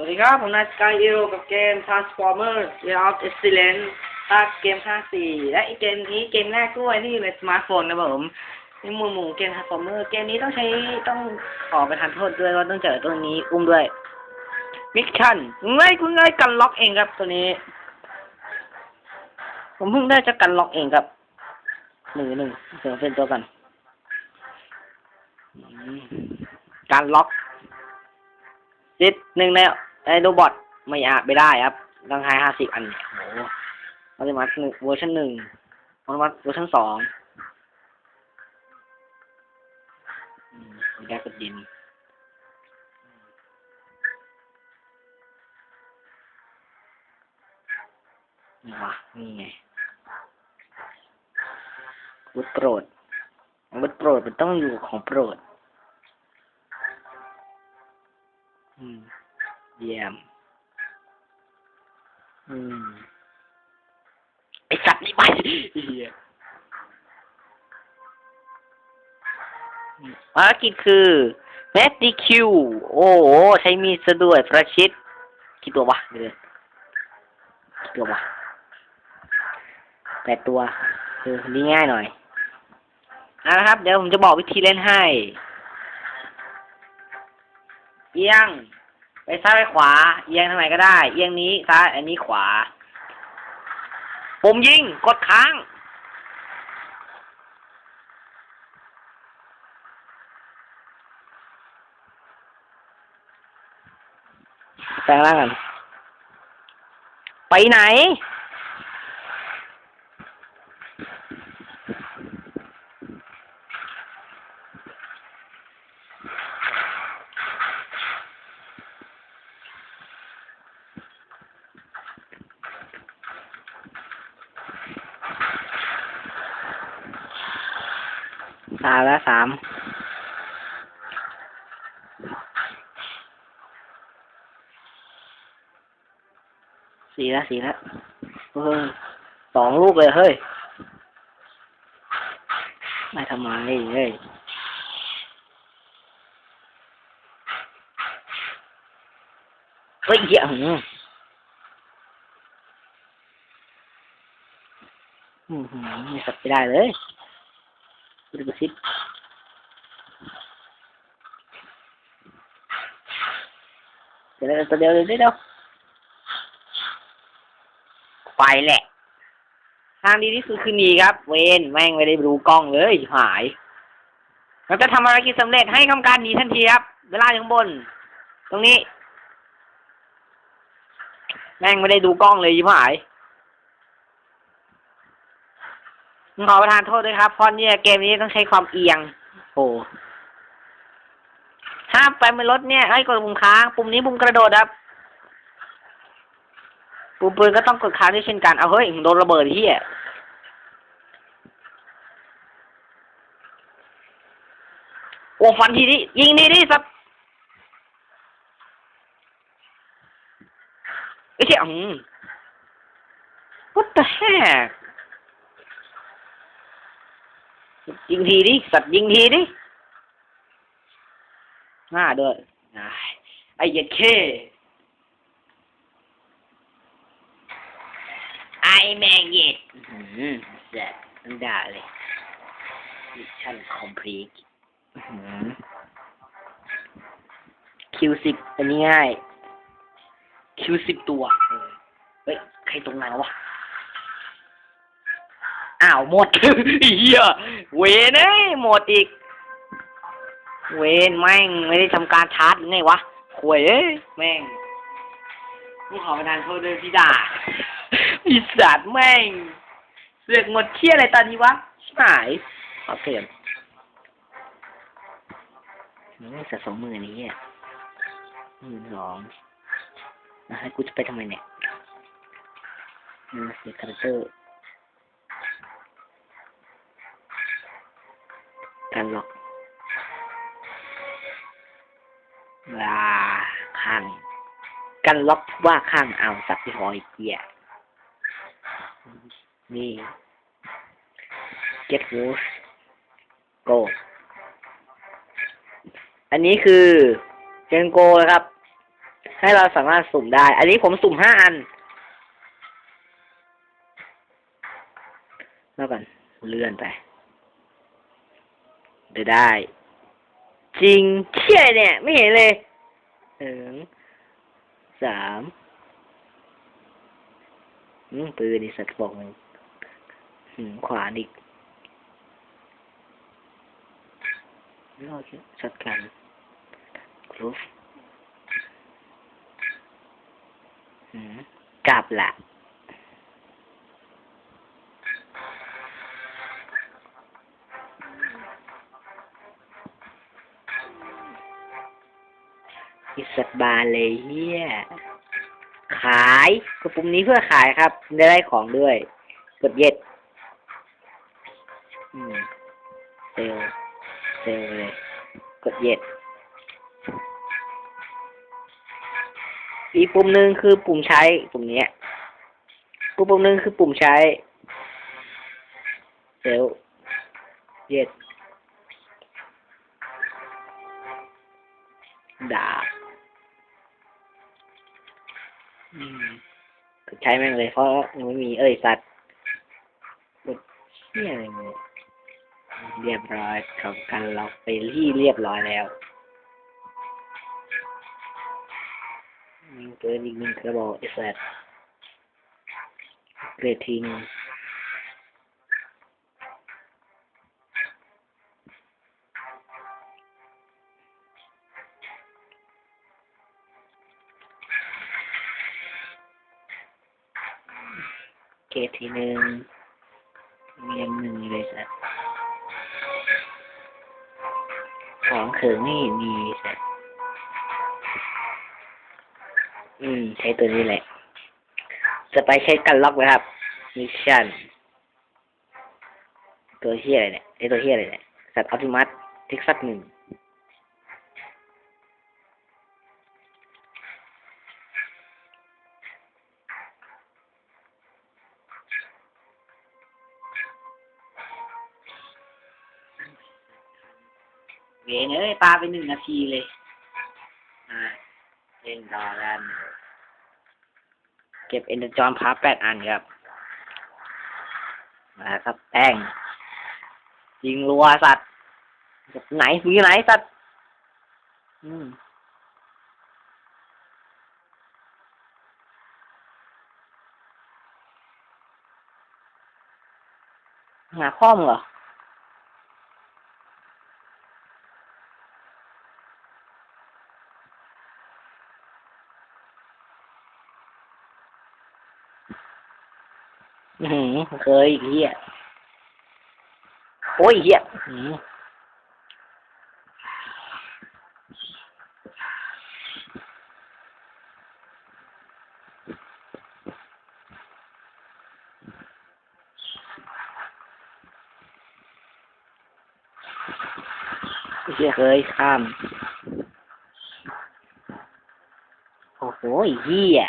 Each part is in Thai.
สวัสดีครับ ผมนายสกายเอีโรกับเกม Transformers Way of Excellence ภาคเกมภาคสี่และอีกเกมนี้เกมแรกด้วยที่อยู่ในสมาร์ทโฟนนะผมนี่หมูมูเกม Transformers เกมนี้ต้องใช้ต้องขอไปทานโทษด้วยว่าต้องเจอตัวนี้อุ้มด้วย มิชชั่นง่ายคุณง่ายกันล็อกเองครับตัวนี้ ผมเพิ่งได้จะกันล็อกเองครับหนึ่งหนึ่งเดี๋ยวเป็นตัวกัน การล็อกจิตหนึ่งใน ไอ้โรบอทไม่อาจไม่ได้ครับต้องให้ห้าสิบอันเนี่ยโอ้โหอัลติมัสหนึ่งเวอร์ชันหนึ่งอัลติมัสเวอร์ชันสองอืมมีได้กดยินนี่วะนี่ไงวุฒโปรดวุฒโปรดมันต้องอยู่ของโปรด อืม เยี่ยม อืม ไอสัตว์นี่ไปเฮียภารกิจคือแมสติคิว โอ้โห ใช้มีดซะด้วยประชิดกี่ตัววะเดือนกี่ตัววะแปดตัวคือนี่ง่ายหน่อยเอาละครับ เดี๋ยวผมจะบอกวิธีเล่นให้ เอียง ไปซ้ายไปขวา เอียงทางไหนก็ได้ เอียงนี้ซ้าย อันนี้ขวาปุ่มยิง กดค้าง แปลงร่างกัน ไปไหน สามล้วสาม สี่ล้วสี่ล้วเออสองลูกเลยเฮ้ย ไม่ทำไมเฮ้ยเฮ้ยเหี้ยหืมอืมหืมไม่สับไม่ได้เลย ดูกระซิบเดี๋ยวเดี๋ยวเดี๋ยวเดี๋ยวเดี๋ยวไปแหละ ทางดีที่สุดคือหนีครับ เวนแม่งไม่ได้ดูกล้องเลยหาย เราจะทำภารกิจสำเร็จให้ทำการหนีทันทีครับ เวลาอยู่างบน ตรงนี้ แม่งไม่ได้ดูกล้องเลยชิบหาย ขอประทานโทษด้วยครับเพราะเนี่ยเกมนี้ต้องใช้ความเอียง โอ้ห้ามไปบนรถเนี่ยให้กดปุ่มค้าง ปุ่มนี้ปุ่มกระโดดครับปุ่มปืนก็ต้องกดค้างด้วยเช่นกัน เอาเฮ้ยโดนระเบิดที่อะโอ้ฟันทีนี้ยิงดีดิสัตว์ไอ้เชี่ยอืม what the heck ยิงทีดิสัตว์ยิงทีดิหน้าด้วยอ้ายไอ้เยัดเคไอแมงเย็ดแซ่บมันด่าเลยมิชชั่นคอมพลีทคิวสิบอันนี้ง่ายคิวสิบตัวเออเฮ้ยใครตรงไหนวะอ้าวหมดเฮีย เวนเอ้ยหมดอีก เวนแม่งไม่ได้ทำการชาร์จไงวะขวยเอ้ยแม่งกูขอประทานโทษด้วยพี่ดาอีสัตว์แม่งเสือกหมดเที่ยอะไรตอนนี้วะชิบหายขอเปลี่ยนนี่สัตว์สองมือนี้อะหมื่นสองนะให้กูจะไปทำไมเนี่ยนี่เสียคาแรคเตอร์ กันล็อกลาข้าง กันล็อกว่าข้างเอาสับที่หอยเกียนี่ get loose go อันนี้คือเจนโกนครับ ให้เราสามารถสุ่มได้ อันนี้ผมสุ่มห้าอันแล้วกันเลื่อนไป เดี๋ยวได้ จริงเชี่ยเนี่ย ไม่เห็นเลยหนึ่งสามอืมปืนนี่สัตว์บอกมันอืมขวานอีกแล้วโอเคชัดกันกรุ๊ปอืมกลับละ อิสบาร์เลยเฮียขายกดปุ่มนี้เพื่อขายครับ ได้ได้ของด้วย กดเย็ดเซลเซลเลย กดเย็ด อีกปุ่มหนึ่งคือปุ่มใช้ ปุ่มเนี้ย ปุ่มปุ่มหนึ่งคือปุ่มใช้ เซลเย็ดดาบ ใช้แม่งเลยเพราะยังไม่มีเอ้ยสัตว์กดเชี่ยอะไรเนี่ยเรียบร้อยทำการเราไปที่เรียบร้อยแล้วมีเกินอีกหนึ่งกระบอกไอ้สัตว์เกรดทิ้ง เกทีหนึ่งมีอันหนึ่งเลยสัตว์ของเขิงนี่มีสัตว์อืม ใช้ตัวนี้แหละจะไปใช้กันล็อกไหมครับ มิชชั่น ตัวเฮียอะไรเนี่ยไอตัวเฮียอะไรเนี่ย สัตว์ออติมัสเท็กซัสหนึ่ง เวนเอ้ยปลาไปหนึ่งนาทีเลยอ่าเล่นต่อกันเก็บเอ็นเดอร์จอนพาแปดอันครับ มาครับแป้งยิงรัวสัตว์จากไหนมีไหนสัตว์ อืมหาข้อมเหรอ อือหือเคยอีกเหี้ยโอ้ยเหี้ยอือหือเหี้ยเคยข้ามโอ้โหเหี้ย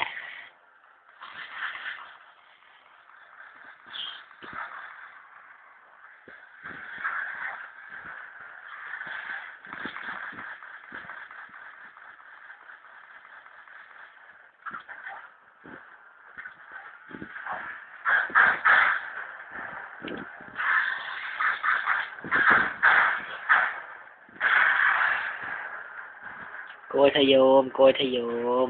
โกยทะยม โกยทะยม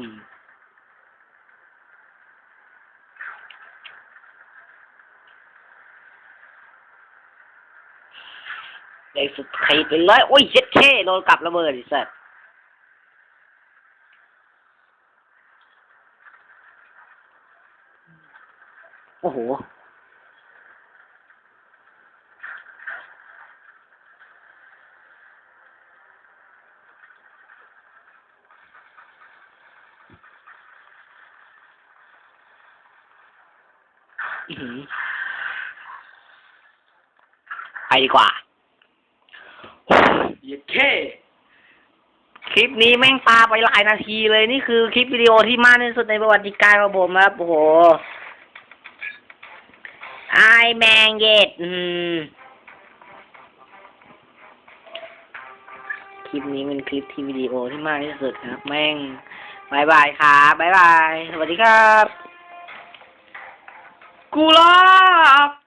ได้สุดขีดไปเลยโอ้ยเจ็ดเท่โดนกลับระเบิดไอ้สัสโอ้โห ไปดีกว่าเย็ดเท่คลิปนี้แม่งปาไปหลายนาทีเลยนี่คือคลิปวิดีโอที่มากที่สุดในประวัติการของผมครับโอ้โหไอแมงเย็ดอืมคลิปนี้เป็นคลิปที่วิดีโอที่มากที่สุดครับ แม่งบายบายครับบายบาย สวัสดีครับ 古拉。